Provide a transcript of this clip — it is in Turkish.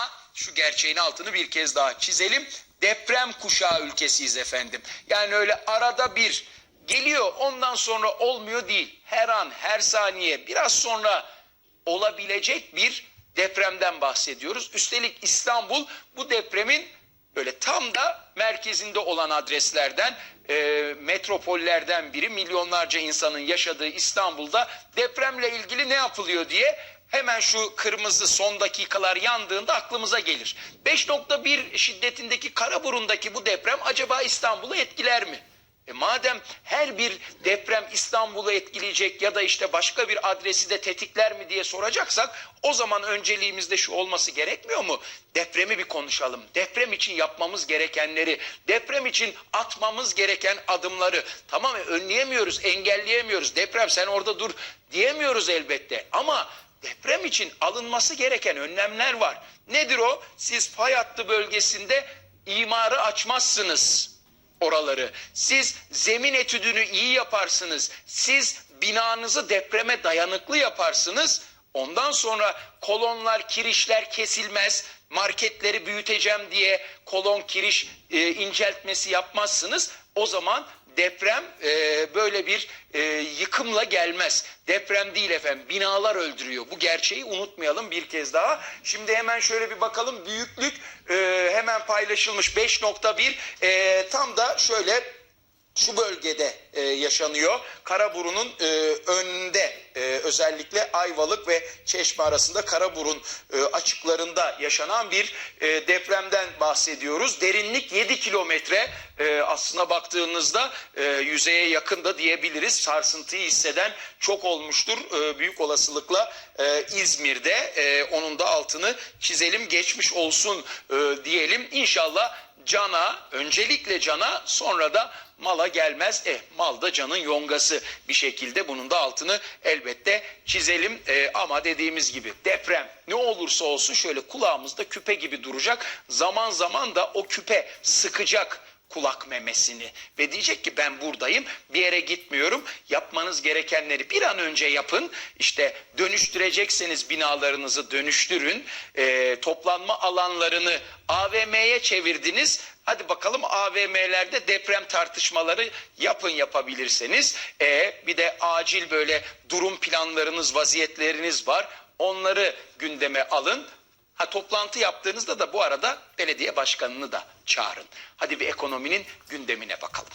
Ama şu gerçeğin altını bir kez daha çizelim. Deprem kuşağı ülkesiyiz efendim. Yani öyle arada bir geliyor ondan sonra olmuyor değil. Her an her saniye biraz sonra olabilecek bir depremden bahsediyoruz. Üstelik İstanbul bu depremin böyle tam da merkezinde olan adreslerden, e, metropollerden biri. Milyonlarca insanın yaşadığı İstanbul'da depremle ilgili ne yapılıyor diye hemen şu kırmızı son dakikalar yandığında aklımıza gelir. 5.1 şiddetindeki Karaburun'daki bu deprem acaba İstanbul'u etkiler mi? E madem her bir deprem İstanbul'u etkileyecek ya da işte başka bir adresi de tetikler mi diye soracaksak o zaman önceliğimizde şu olması gerekmiyor mu? Depremi bir konuşalım. Deprem için yapmamız gerekenleri, deprem için atmamız gereken adımları. Tamam mı? Önleyemiyoruz, engelleyemiyoruz. Deprem sen orada dur diyemiyoruz elbette. Ama deprem için alınması gereken önlemler var. Nedir o? Siz fay hattı bölgesinde imarı açmazsınız oraları. Siz zemin etüdünü iyi yaparsınız. Siz binanızı depreme dayanıklı yaparsınız. Ondan sonra kolonlar, kirişler kesilmez. Marketleri büyüteceğim diye kolon, kiriş e, inceltmesi yapmazsınız. O zaman deprem e, böyle bir e, yıkımla gelmez. Deprem değil efendim binalar öldürüyor. Bu gerçeği unutmayalım bir kez daha. Şimdi hemen şöyle bir bakalım büyüklük e, hemen paylaşılmış 5.1 e, tam da şöyle şu bölgede e, yaşanıyor. Karaburun'un e, önünde e, özellikle Ayvalık ve Çeşme arasında Karaburun e, açıklarında yaşanan bir e, depremden bahsediyoruz. Derinlik 7 kilometre e, aslına baktığınızda e, yüzeye yakın da diyebiliriz. Sarsıntıyı hisseden çok olmuştur e, büyük olasılıkla e, İzmir'de. E, onun da altını çizelim geçmiş olsun e, diyelim. İnşallah cana öncelikle cana sonra da mala gelmez. Eh mal da canın yongası bir şekilde bunun da altını elbette çizelim. Eh, ama dediğimiz gibi deprem ne olursa olsun şöyle kulağımızda küpe gibi duracak. Zaman zaman da o küpe sıkacak kulak memesini ve diyecek ki ben buradayım bir yere gitmiyorum yapmanız gerekenleri bir an önce yapın işte dönüştürecekseniz binalarınızı dönüştürün Ee, toplanma alanlarını AVM'ye çevirdiniz hadi bakalım AVM'lerde deprem tartışmaları yapın yapabilirseniz. Ee, bir de acil böyle durum planlarınız vaziyetleriniz var onları gündeme alın Ha toplantı yaptığınızda da bu arada belediye başkanını da çağırın. Hadi bir ekonominin gündemine bakalım.